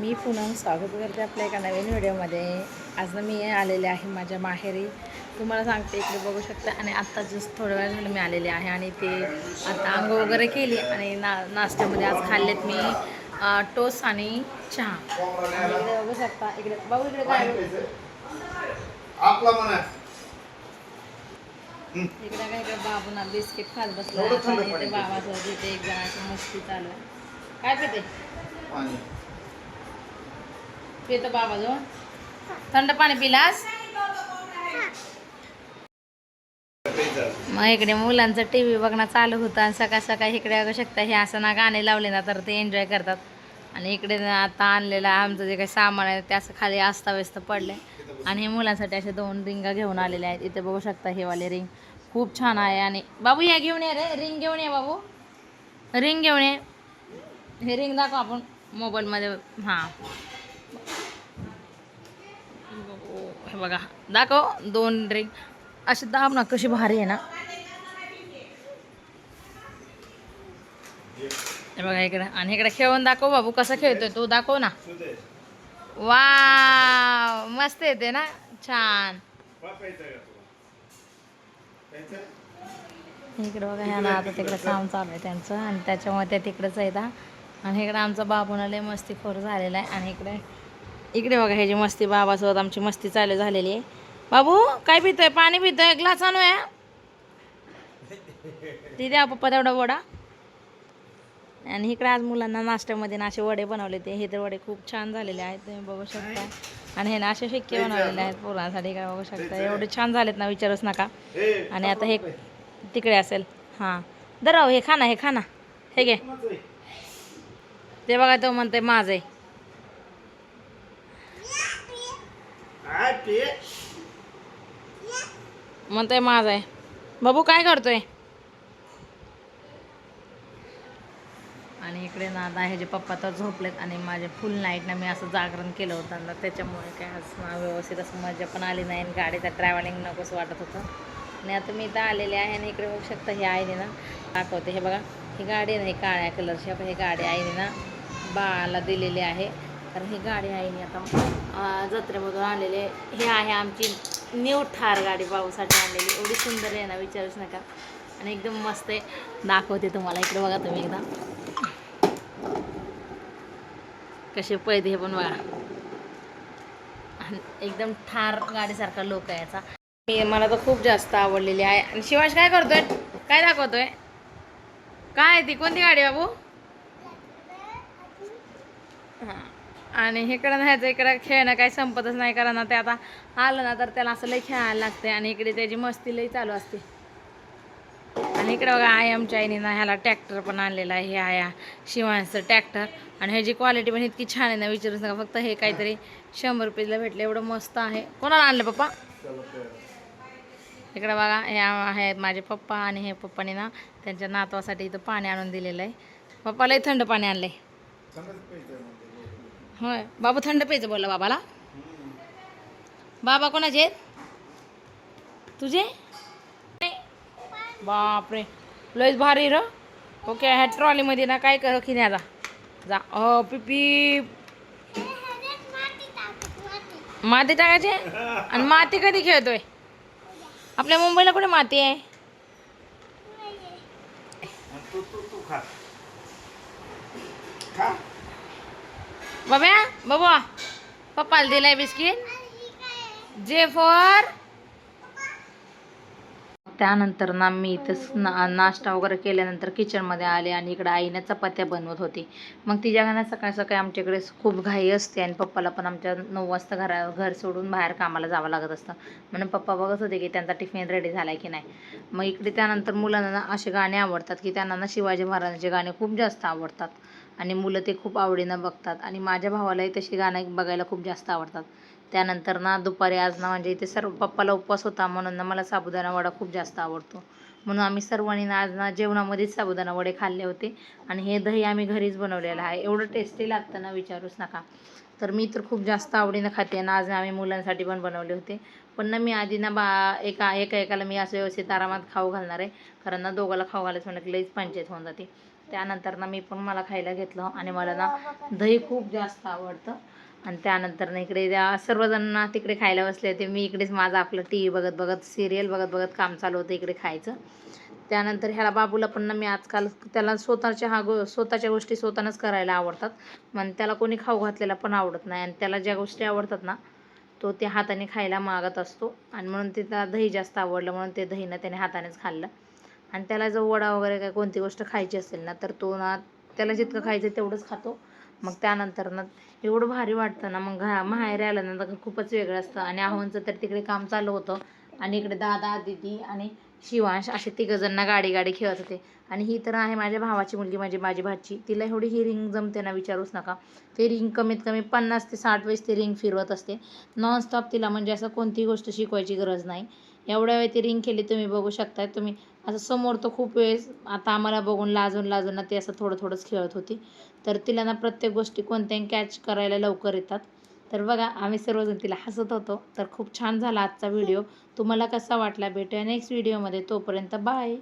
मी पुन्हा स्वागत करते आपल्या एका नवीन व्हिडिओमध्ये. आज ना मी आलेले आहे माझ्या माहेरी. तुम्हाला सांगते इकडे बघू शकता. आणि आत्ता जस्ट थोड्या वेळ झालं मी आलेले आहे आणि ते आता अंग वगैरे केली आणि ना नाश्त्यामध्ये आज खाल्लेत मी अं, टोस्ट आणि चहा. इकडे बघू शकता इकडे बघू इकडे काय इकडे काय इकडे बाबूना बिस्किट खात बसला. बाबासोबत इथे एक जणाची मस्ती चालू आहे. काय पिते? पाणी. पितो बाबा जो थंड पाणी पिलास? मग इकडे मुलांचं टी व्ही बघणं चालू होतं आणि सकाळ सकाळी इकडे बघू शकता हे असं ना गाणे लावले ना तर ते एन्जॉय करतात. आणि इकडे आता आणलेलं आमचं जे काही सामान आहे ते असं खाली अस्ताव्यस्त पडले आणि हे मुलांसाठी असे दोन रिंगा घेऊन आलेले आहेत. इथे बघू शकता हे वाले रिंग. खूप छान आहे आणि बाबू या घेऊन ये रे. रिंग घेऊन ये बाबू. रिंग घेऊन ये. हे रिंग दाखव आपण मोबाईलमध्ये. हां. हे बघा. दाखव. दोन ड्रिंक अशी दाब ना कशी भारी आहे ना. हे बघा इकडे. आणि इकडे खेळून दाखव बाबू कसा खेळतोय. तू दाखव ना. वा मस्त येते ना. छान. इकडे बघा ह्या ना आता तिकडे काम चालू आहे त्यांचं. आणि त्याच्यामुळे ते तिकडेच येतात आणि इकडे आमचा बाबून लय मस्तीखोर झालेला आहे. आणि इकडे इकडे बघा ह्याची मस्ती बाबासोबत आमची मस्ती चालू झालेली आहे. बाबू काय पितोय? पाणी पितोय? ग्लास आणूया. ती द्या पप्पा तेवढा वडा. आणि इकडे आज मुलांना नाश्त्यामध्ये ना असे वडे बनवले ते. हे तर वडे खूप छान झालेले आहेत. तुम्ही बघू शकता. आणि हे ना असे शिक्के बनवलेले आहेत पोरांसाठी. काय बघू शकता. एवढे छान झालेत ना विचारूच नका. आणि आता हे तिकडे असेल. हां. दराव हे खाना हे खाना. हे घे. ते बघा तो म्हणते माझं आहे. म्हणतोय माझं आहे. बाबू काय करतोय? आणि इकडे ना आता ह्याचे पप्पा तर झोपलेत आणि माझे फुल नाईटनं मी असं जागरण केलं होतं ना त्याच्यामुळे काय आज ना व्यवस्थित असं मजा पण आली नाही आणि गाडीचं ट्रॅव्हलिंग नकोच वाटत होतं. आणि आता मी इथं आलेले आहे आणि इकडे बघू शकता ही आईने ना दाखवते. हे बघा ही गाडी आहे ना ही काळ्या कलरची आपण ही गाडी आईने ना बाळाला दिलेली आहे. कारण ही गाडी आहे मी आता जत्रेमधून आणलेले आहे आहे आमची न्यू ठार गाडी पाऊसाठी आणलेली. एवढी सुंदर आहे ना विचारूच नका. आणि एकदम मस्त आहे. दाखवते तुम्हाला इकडे बघा तुम्ही एकदा. कसे पैदे हे पण बघा. आणि एकदम ठार गाडीसारखा लोक आहे याचा. मी मला तर खूप जास्त आवडलेली आहे. आणि शिवाश काय करतोय? काय दाखवतोय? काय आहे ती? कोणती गाडी बाबू? हां. आणि इकडं न्यायचं इकडं खेळणं काही संपतच नाही कारण ते आता आलं ना तर त्याला असं लई खेळायला लागते आणि इकडे त्याची मस्ती लई चालू असते. आणि इकडे बघा आय आमच्या आईने ना ह्याला ट्रॅक्टर पण आणलेला आहे हे आया शिवांचं ट्रॅक्टर. आणि ह्याची क्वालिटी पण इतकी छान आहे ना विचारूच नका फक्त हे काहीतरी शंभर रुपयेला भेटलं एवढं मस्त आहे. कोणाला आणलं पप्पा? इकडे बघा हे आहेत माझे पप्पा आणि हे पप्पाने ना त्यांच्या नातवासाठी इथं पाणी आणून दिलेलं आहे. पप्पालाही थंड पाणी आणलं आहे होय. बाबा थंड प्यायचं बोलला बाबाला. बाबा कोणाचे आहेत? तुझे? बापरे. लयच भारी र. ओके ह्या ट्रॉलीमध्ये ना काय कर की जा जा. अ पिपी माती टाकायचे? आणि माती कधी खेळतोय? आपल्या मुंबईला कुठे माती आहे? तू तू तू खा. खा. बाब्या बाबा पप्पाला दिलाय बिस्किट. जे फॉर त्यानंतर ना मी इथंच ना नाश्ता वगैरे केल्यानंतर किचनमध्ये आले आणि इकडं आईने चपात्या बनवत होती. मग तिच्या सकाळी सकाळी आमच्याकडे खूप घाई असते आणि पप्पाला पण आमच्या नऊ वाजता घरा घर सोडून बाहेर कामाला जावं लागत असतं. म्हणून पप्पा बघत होते की त्यांचा टिफिन रेडी झाला आहे की नाही. मग इकडे त्यानंतर मुलांना असे गाणे आवडतात की त्यांना ना शिवाजी महाराजांचे गाणे खूप जास्त आवडतात. आणि मुलं ते खूप आवडीनं बघतात. आणि माझ्या भावालाही तशी गाणं बघायला खूप जास्त आवडतात. त्यानंतर ना दुपारी आज ना म्हणजे इथे सर्व पप्पाला उपवास होता म्हणून ना मला साबुदाणा वडा खूप जास्त आवडतो. म्हणून आम्ही सर्वांनी ना आज ना जेवणामध्येच साबुदाणा वडे खाल्ले होते. आणि हे दही आम्ही घरीच बनवलेलं आहे. एवढं टेस्टी लागतं ना विचारूच नका. तर मी तर खूप जास्त आवडीनं खाते ना आज आम्ही मुलांसाठी पण बनवले होते. पण ना मी आधी ना बा एका एका एकाला मी असं व्यवस्थित आरामात खाऊ घालणार आहे. कारण ना दोघाला खाऊ घालायचं म्हणलं की लईच पंचायत होऊन जाते. त्यानंतर ना मी पण मला खायला घेतलं आणि मला ना दही खूप जास्त आवडतं. आणि त्यानंतर ना इकडे सर्वजण ना तिकडे खायला बसले होते. मी इकडेच माझं आपलं टी व्ही बघत बघत सिरियल बघत बघत काम चालू होतं इकडे खायचं. त्यानंतर ह्याला बाबूला पण ना मी आजकाल त्याला स्वतःच्या हा गो स्वतःच्या गोष्टी स्वतःनंच करायला आवडतात. मग त्याला कोणी खाऊ घातलेला पण आवडत नाही. आणि त्याला ज्या गोष्टी आवडतात ना तो ते हाताने खायला मागत असतो. आणि म्हणून ते त्याला दही जास्त आवडलं म्हणून ते दहीनं त्याने हातानेच खाल्लं. आणि त्याला जर वडा वगैरे काय कोणती गोष्ट खायची असेल ना तर तो ना त्याला जितकं खायचं तेवढंच खातो. मग त्यानंतर ना एवढं भारी वाटतं ना मग घा माहेर आल्यानंतर खूपच वेगळं असतं. आणि आहोंचं तर तिकडे काम चालू होतं. आणि इकडे दादा दिदी आणि शिवांश असे तिघजणना गाडी गाडी खेळत होते. आणि ही तर आहे माझ्या भावाची मुलगी माझी माझी भाची. तिला एवढी ही रिंग जमते ना विचारूच नका. ते रिंग कमीत कमी पन्नास ते साठ वेळेस ती रिंग फिरवत असते. नॉनस्टॉप तिला म्हणजे असं कोणतीही गोष्ट शिकवायची गरज नाही. एवढ्या वेळ ती रिंग केली तुम्ही बघू शकताय. तुम्ही असं समोर तर खूप वेळेस आता आम्हाला बघून लाजून लाजून ना ती असं थोडं थोडंच खेळत होती. तर तिला ना प्रत्येक गोष्टी कोणत्याही कॅच करायला लवकर येतात. तर बघा आम्ही सर्वजण तिला हसत होतो. तर खूप छान झाला आजचा व्हिडिओ तुम्हाला कसा वाटला? भेटूया नेक्स्ट व्हिडिओमध्ये तोपर्यंत बाय